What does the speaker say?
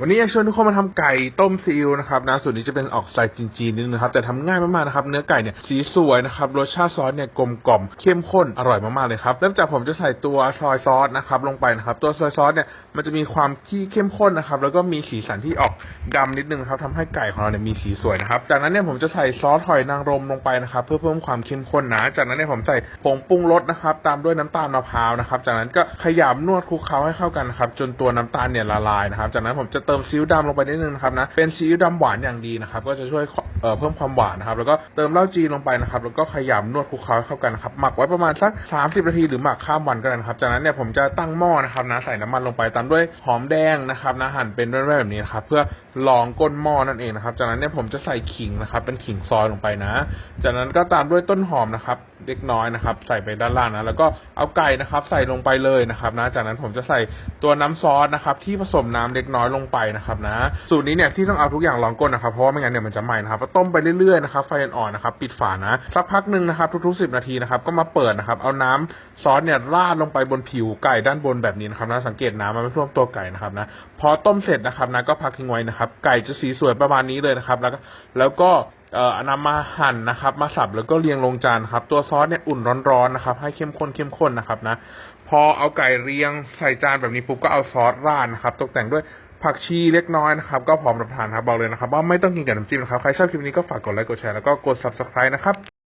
วันนี้อยากชวนทุกคนมาทำไก่ต้มซีอิ๊วนะครับนะสูตรนี้จะเป็นออกสไตล์จีนๆนิดนึงนะครับแต่ทำง่ายมากๆนะครับเนื้อไก่เนี่ยสีสวยนะครับรสชาติซอสเนี่ยกลมกล่อมเข้มข้นอร่อยมากๆเลยครับเริ่มจากผมจะใส่ตัวซอยซอสนะครับลงไปนะครับตัวซอยซอสเนี่ยมันจะมีความที่เข้มข้นนะครับแล้วก็มีสีสันที่ออกดำนิดนึงครับทำให้ไก่ของเราเนี่ยมีสีสวยนะครับจากนั้นเนี่ยผมจะใส่ซอสหอยนางรมลงไปนะครับเพื่อเพิ่มความเข้มข้นนะจากนั้นเนี่ยผมใส่ผงปรุงรสนะครับตามด้วยน้ำตาลมะพร้าวนะครับจากนั้นก็ขยำนวดคลุกเคล้าให้เข้ากันนะครับจนตัวน้ำตาลเนี่ยละลายนะครับจากนั้นผมจะเติมซีอิ๊วดำลงไปนิดนึงนะครับนะเป็นซีอิ๊วดำหวานอย่างดีนะครับก็จะช่วยเเพิ่มความหวานนะครับแล้วก็เติมเหล้าจีนลงไปนะครับแล้วก็ขยำนวดคลุกเคล้าเข้ากันนะครับหมักไว้ประมาณสัก 30 นาทีหรือหมักข้ามวันก็ได้นะครับจากนั้นเนี่ยผมจะตั้งหม้อนะครับนะใส่น้ำมันลงไปตามด้วยหอมแดงนะครับนะหั่นเป็นแว่นๆแบบนี้นะครับเพื่อรองก้นหม้อนั่นเองนะครับจากนั้นเนี่ยผมจะใส่ขิงนะครับเป็นขิงซอยลงไปนะ จากนั้นก็ตามด้วยต้นหอมนะครับเล็กน้อยนะครับใส่ไปด้านล่างนะแล้วก็เอาไก่นะครับใส่ลงไปเลยนะครับนะจากนั้นผมจะใส่ตัวน้ำซอสนะครับที่ผสมน้ำเล็กน้อยลงไปนะครับนะสูตรนี้เนี่ยที่ต้องเอาทุกอย่างรองก้นนะครับเพราะว่าไม่งั้นเนี่ยมันจะไหม้นะครับต้มไปเรื่อยๆนะครับไฟอ่อนๆนะครับ ปิดฝานะสักพักหนึ่งนะครับทุกๆ 10 นาทีนะครับก็มาเปิดนะครับเอาน้ำซอสเนี่ยราดลงไปบนผิวไก่ด้านบนแบบนี้นะครับนะสังเกตน้ำมันไม่ท่วมตัวไก่นะครับนะพอต้มเสร็จนะครับนะก็พักทิ้งไว้นะครับ ไก่จะสีสวยประมาณนี้เลยนะครับแล้วแล้วก็เอ่อนำมาหั่นนะครับ มาสับแล้วก็เรียงลงจานครับ ตัวซอสเนี่ยอุ่นร้อนๆนะครับ ให้เข้มข้นเข้มข้นนะครับนะ พอเอาไก่เรียงใส่จานแบบนี้ปุ๊บก็เอาซอสราดนะครับ ตกแต่งด้วย ผักชีเล็กน้อยนะครับ ก็พร้อมรับประทานครับบอกเลยนะครับ ว่าไม่ต้องกินกับน้ำจิ้มนะครับ ใครชอบคลิปนี้ก็ฝากกดไลค์กดแชร์แล้วก็กด subscribe นะครับ